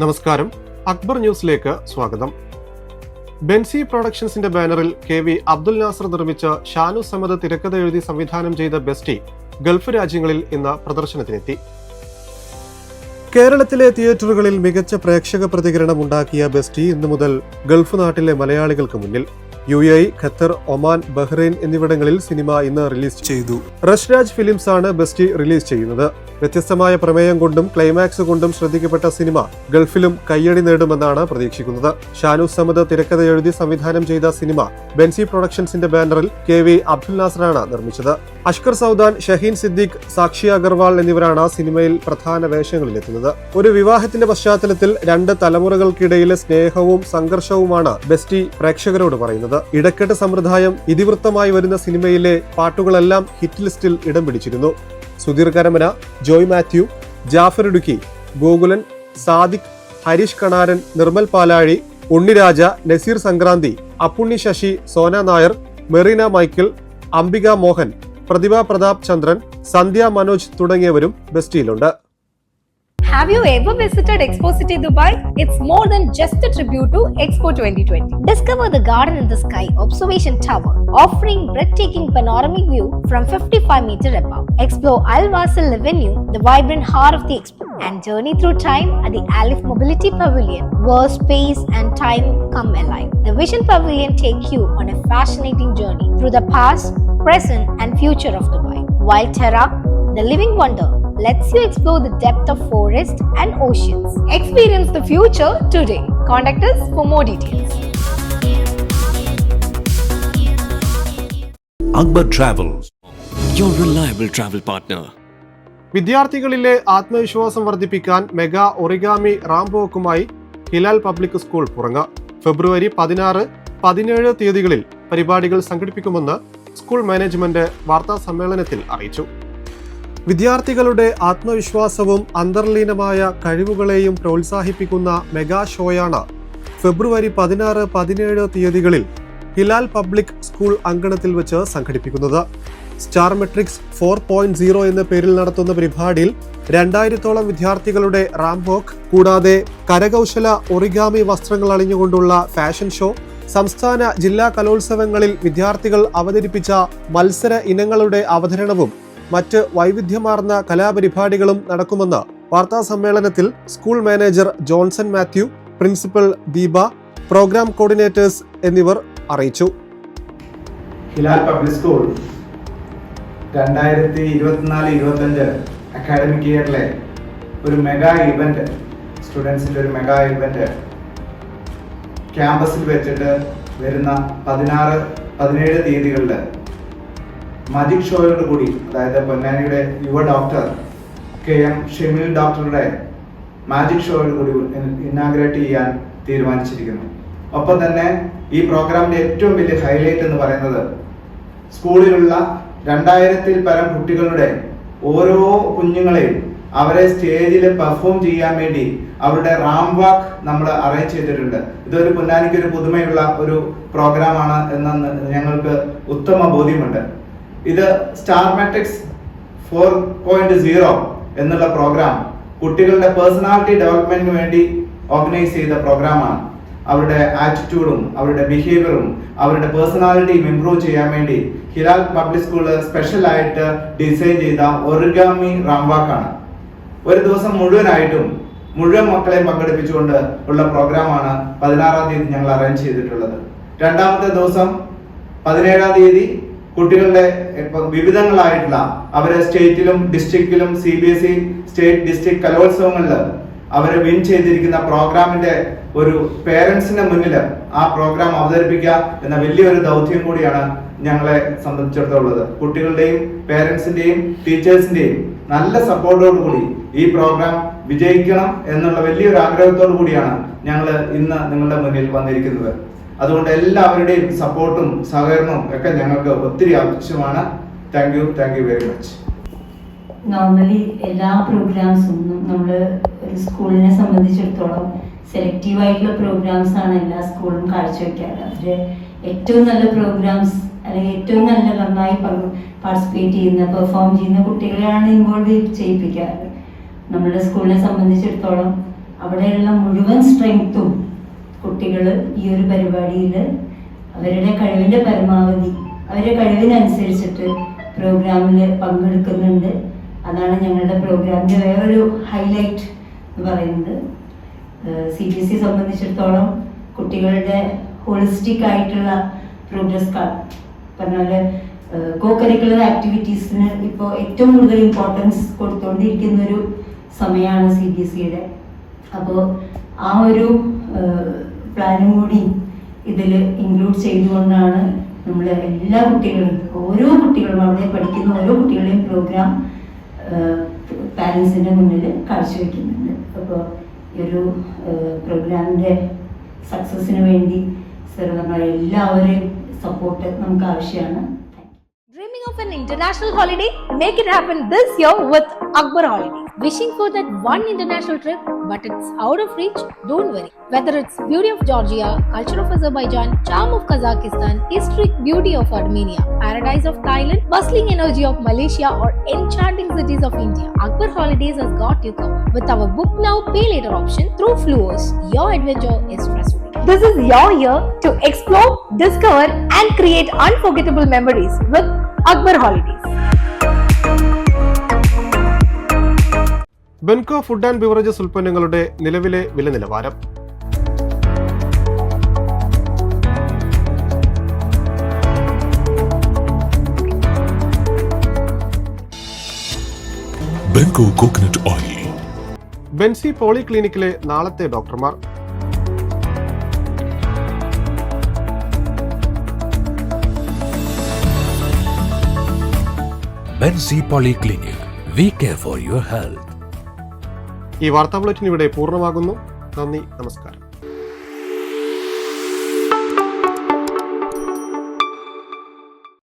നമസ്കാരം. അക്ബർ ന്യൂസിലേക്ക് സ്വാഗതം. ബെൻസി പ്രൊഡക്ഷൻസിന്റെ ബാനറിൽ കെ വി അബ്ദുൽ നാസർ നിർമ്മിച്ച ഷാനു സമദ് തിരക്കഥ എഴുതി സംവിധാനം ചെയ്ത ബെസ്റ്റി ഗൾഫ് രാജ്യങ്ങളിൽ ഇന്ന് പ്രദർശനത്തിനെത്തി. കേരളത്തിലെ തിയേറ്ററുകളിൽ മികച്ച പ്രേക്ഷക പ്രതികരണം ഉണ്ടാക്കിയ ബെസ്റ്റി ഇന്നു മുതൽ ഗൾഫ് നാട്ടിലെ മലയാളികൾക്ക് മുന്നിൽ. U A Qatar Oman Bahrain എന്നിവിടങ്ങളിൽ സിനിമ ഇന്ന് റിലീസ് ചെയ്തു. റഷ്രാജ് ഫിലിംസ് ആണ് ബെസ്റ്റി റിലീസ് ചെയ്യുന്നത്. വ്യത്യസ്തമായ പ്രമേയം കൊണ്ടും ക്ലൈമാക്സ് കൊണ്ടും ശ്രദ്ധിക്കപ്പെട്ട സിനിമ ഗൾഫിലും കയ്യടി നേടുമെന്നാണ് പ്രതീക്ഷിക്കുന്നത്. ഷാനു സമദ് തിരക്കഥ എഴുതി സംവിധാനം ചെയ്ത സിനിമ ബെൻസി പ്രൊഡക്ഷൻസിന്റെ ബാനറിൽ കെ വി അബ്ദുൽ നാസറാണ് നിർമ്മിച്ചത്. അഷ്കർ സൗദാൻ ഷഹീൻ സിദ്ദീഖ് സാക്ഷി അഗർവാൾ എന്നിവരാണ് സിനിമയിൽ പ്രധാന വേഷങ്ങളിലെത്തുന്നത്. ഒരു വിവാഹത്തിന്റെ പശ്ചാത്തലത്തിൽ രണ്ട് തലമുറകൾക്കിടയിലെ സ്നേഹവും സംഘർഷവുമാണ് ബെസ്റ്റി പ്രേക്ഷകരോട് പറയുന്നത്. ഇടക്കെട്ട് സമ്പ്രദായം ഇതിവൃത്തമായി വരുന്ന സിനിമയിലെ പാട്ടുകളെല്ലാം ഹിറ്റ് ലിസ്റ്റിൽ ഇടം പിടിച്ചിരുന്നു. സുധീർ കരമന ജോയ് മാത്യു ജാഫർ ഇടുക്കി ഗോകുലൻ സാദിഖ് ഹരീഷ് കണാരൻ നിർമ്മൽ പാലാഴി ഉണ്ണിരാജ നസീർ സംക്രാന്തി അപ്പുണ്ണി ശശി സോന നായർ മെറീന മൈക്കിൾ അംബിക മോഹൻ പ്രതിഭ പ്രതാപ് ചന്ദ്രൻ സന്ധ്യ മനോജ് തുടങ്ങിയവരും ബെസ്റ്റിയിലുണ്ട്. Have you ever visited Expo City Dubai? It's more than just a tribute to Expo 2020. Discover the Garden in the Sky Observation Tower, offering breathtaking panoramic view from 55 meter above. Explore Al Wasl Avenue, the vibrant heart of the expo, and journey through time at the Alif Mobility Pavilion, where space and time come alive. The Vision Pavilion take you on a fascinating journey through the past, present, and future of Dubai. While Terra, the living wonder, lets you explore the depth of forest and oceans. Experience the future today. Contact us for more details. Akbar Travels, your reliable travel partner. വിദ്യാർത്ഥികളിലെ ആത്മവിശ്വാസം വർദ്ധിപ്പിക്കാൻ mega origami റാംബോക്കുമായി Hilal public school Puranga ഫെബ്രുവരി പതിനാറ് പതിനേഴ് തീയതികളിൽ പരിപാടികൾ സംഘടിപ്പിക്കുമെന്ന് സ്കൂൾ മാനേജ്മെന്റ് വാർത്താ സമ്മേളനത്തിൽ അറിയിച്ചു വിദ്യാർത്ഥികളുടെ ആത്മവിശ്വാസവും അന്തർലീനമായ കഴിവുകളെയും പ്രോത്സാഹിപ്പിക്കുന്ന മെഗാ ഷോയാണ് ഫെബ്രുവരി പതിനാറ് പതിനേഴ് തീയതികളിൽ ഹിലാൽ പബ്ലിക് സ്കൂൾ അങ്കണത്തിൽ വെച്ച് സംഘടിപ്പിക്കുന്നത്. Star matrix four point zero എന്ന പേരിൽ നടത്തുന്ന പരിപാടിയിൽ രണ്ടായിരത്തോളം വിദ്യാർത്ഥികളുടെ റാംബോക്ക് കൂടാതെ കരകൗശല ഒറിഗാമി വസ്ത്രങ്ങൾ അണിഞ്ഞുകൊണ്ടുള്ള ഫാഷൻ ഷോ സംസ്ഥാന ജില്ലാ കലോത്സവങ്ങളിൽ വിദ്യാർത്ഥികൾ അവതരിപ്പിച്ച മത്സര ഇനങ്ങളുടെ അവതരണവും മറ്റ് വൈവിധ്യമാർന്ന കലാപരിപാടികളും നടക്കുമെന്ന് വാർത്താ സമ്മേളനത്തിൽ school manager Johnson Mathew principal Deepa programme coordinators എന്നിവർ അറിയിച്ചു. ഹിലാൽ പബ്ലിക് സ്കൂൾ രണ്ടായിരത്തി ഇരുപത്തിനാല് ഇരുപത്തഞ്ച് അക്കാഡമിക് ഇയറിലെ ഒരു മെഗാ ഇവന്റ് സ്റ്റുഡൻസിന്റെ ഒരു മെഗാ ഇവന്റ് ക്യാമ്പസിൽ വെച്ചിട്ട് വരുന്ന പതിനാറ് പതിനേഴ് തീയതികളിൽ മജിക് ഷോയോട് കൂടി അതായത് പൊന്നാനിയുടെ യുവ ഡോക്ടർ കെ എം ഷെമിൽ ഡോക്ടറുടെ മാജിക് ഷോയോട് കൂടി ഇനാഗ്രേറ്റ് ചെയ്യാൻ തീരുമാനിച്ചിരിക്കുന്നു. ഒപ്പം തന്നെ ഈ പ്രോഗ്രാമിന്റെ ഏറ്റവും വലിയ ഹൈലൈറ്റ് എന്ന് പറയുന്നത് സ്കൂളിലുള്ള രണ്ടായിരത്തിൽ പരം കുട്ടികളുടെ ഓരോ കുഞ്ഞുങ്ങളെയും അവരെ സ്റ്റേജിൽ പെർഫോം ചെയ്യാൻ വേണ്ടി അവരുടെ റാം വാക്ക് നമ്മൾ അറേഞ്ച് ചെയ്തിട്ടുണ്ട്. ഇതൊരു പൊന്നാനിക്ക് ഒരു പുതുമയുള്ള ഒരു പ്രോഗ്രാമാണ് എന്ന് ഞങ്ങൾക്ക് ഉത്തമ ബോധ്യമുണ്ട്. ഇത് star matrix four point zero എന്നുള്ള പ്രോഗ്രാം കുട്ടികളുടെ പേഴ്സണാലിറ്റി ഡെവലപ്മെന്റിന് വേണ്ടി ഓർഗനൈസ് ചെയ്ത പ്രോഗ്രാമാണ് അവരുടെ ആറ്റിറ്റ്യൂഡും അവരുടെ ബിഹേവിയറും അവരുടെ പേഴ്സണാലിറ്റിയും ഇംപ്രൂവ് ചെയ്യാൻ വേണ്ടി ഹിലാൽ പബ്ലിക് സ്കൂൾ സ്പെഷ്യലായിട്ട് ഡിസൈൻ ചെയ്ത ഒറിഗാമി റാംവാക്കാണ് ഒരു ദിവസം മുഴുവനായിട്ടും മുഴുവൻ മക്കളെയും പങ്കെടുപ്പിച്ചുകൊണ്ട് ഉള്ള പ്രോഗ്രാമാണ് പതിനാറാം തീയതി ഞങ്ങൾ അറേഞ്ച് ചെയ്തിട്ടുള്ളത്. രണ്ടാമത്തെ ദിവസം പതിനേഴാം തീയതി കുട്ടികളുടെ വിവിധങ്ങളായിട്ടുള്ള അവരെ സ്റ്റേറ്റിലും ഡിസ്ട്രിക്റ്റിലും C B S E state district കലോത്സവങ്ങളിൽ അവരെ വിൻ ചെയ്തിരിക്കുന്ന പ്രോഗ്രാമിന്റെ ഒരു പേരൻസിന്റെ മുന്നിൽ ആ പ്രോഗ്രാം അവതരിപ്പിക്കുക എന്ന വലിയൊരു ദൗത്യം കൂടിയാണ് ഞങ്ങളെ സംബന്ധിച്ചിടത്തോളം കുട്ടികളുടെയും പേരൻസിന്റെയും ടീച്ചേഴ്സിന്റെയും നല്ല സപ്പോർട്ടോടു കൂടി ഈ പ്രോഗ്രാം വിജയിക്കണം എന്നുള്ള വലിയൊരു ആഗ്രഹത്തോടു കൂടിയാണ് ഞങ്ങൾ ഇന്ന് നിങ്ങളുടെ മുന്നിൽ വന്നിരിക്കുന്നത്. അതുകൊണ്ട് എല്ലാവരുടെയും സപ്പോർട്ടും സഹകരണവും ഒക്കെ ഞങ്ങൾക്ക് ഒത്തിരി ആവശ്യമാണ്. Thank you thank you very much normally എല്ലാ പ്രോഗ്രാംസും നമ്മൾ ഒരു സ്കൂളിനെ സംബന്ധിച്ചിടത്തോളം സെലക്റ്റീവ് ആയിട്ടുള്ള പ്രോഗ്രാംസ് ആണ് എല്ലാ സ്കൂളും കാഴ്ചവെക്കാറ്. അവർ ഏറ്റവും നല്ല പ്രോഗ്രാംസ് അല്ലെങ്കിൽ ഏറ്റവും നല്ല നന്നായി പാർട്ടിസിപ്പേറ്റ് ചെയ്യുന്ന പെർഫോം ചെയ്യുന്ന കുട്ടികളെയാണ് ഇൻവോൾവ് ചെയ്യിപ്പിക്കാറ്. നമ്മുടെ സ്കൂളിനെ സംബന്ധിച്ചിടത്തോളം അവിടെയുള്ള മുഴുവൻ സ്ട്രെങ്ത്തും കുട്ടികൾ ഈ ഒരു പരിപാടിയിൽ അവരുടെ കഴിവിന്റെ പരമാവധി അവരുടെ കഴിവിനനുസരിച്ചിട്ട് പ്രോഗ്രാമിൽ പങ്കെടുക്കുന്നുണ്ട്. അതാണ് ഞങ്ങളുടെ പ്രോഗ്രാമിന്റെ വേറൊരു ഹൈലൈറ്റ് എന്ന് പറയുന്നത്. സി ബി എസ് സംബന്ധിച്ചിടത്തോളം കുട്ടികളുടെ ഹോളിസ്റ്റിക് ആയിട്ടുള്ള പ്രോഗ്രസ് കാർഡ് പറഞ്ഞാൽ കോ കരിക്കുലർ ആക്ടിവിറ്റീസിന് ഇപ്പോൾ ഏറ്റവും കൂടുതൽ ഇമ്പോർട്ടൻസ് കൊടുത്തുകൊണ്ടിരിക്കുന്ന ഒരു സമയമാണ് സി ബി എസ് സിയുടെ അപ്പോൾ ആ ഒരു പ്ലാനും കൂടി ഇതിൽ ഇൻക്ലൂഡ് ചെയ്തുകൊണ്ടാണ് നമ്മൾ എല്ലാ കുട്ടികളും ഓരോ കുട്ടികളും അവിടെ പഠിക്കുന്ന ഓരോ കുട്ടികളുടെയും പ്രോഗ്രാം പാരൻസിന്റെ മുന്നിൽ കാഴ്ചവെക്കുന്നുണ്ട് അപ്പോൾ ഈ ഒരു പ്രോഗ്രാമിന്റെ സക്സസ്സിന് വേണ്ടി സർ നമ്മളെ എല്ലാവരെയും സപ്പോർട്ട് നമുക്ക് ആവശ്യമാണ് Dreaming of an international holiday? Make it happen this year with Akbar Holidays. Wishing for that one international trip, but it's out of reach? Don't worry. Whether it's beauty of Georgia, culture of Azerbaijan, charm of Kazakhstan, historic beauty of Armenia, paradise of Thailand, bustling energy of Malaysia, or enchanting cities of India, Akbar Holidays has got you covered. With our book now, pay later option through Fluos, your adventure is stress free. This is your year to explore, discover, and create unforgettable memories with Akbar Holidays. Benco food and beverages ഉൽപ്പന്നങ്ങളുടെ നിലവിലെ വില നിലവാരം oil. Benzy poly ക്ലിനിക്കിലെ നാളത്തെ ഡോക്ടർമാർ Benzy poly clinic we care for your health. ഈ വാർത്താ bulletin ഇവിടെ പൂർണമാകുന്നു. നന്ദി നമസ്കാരം.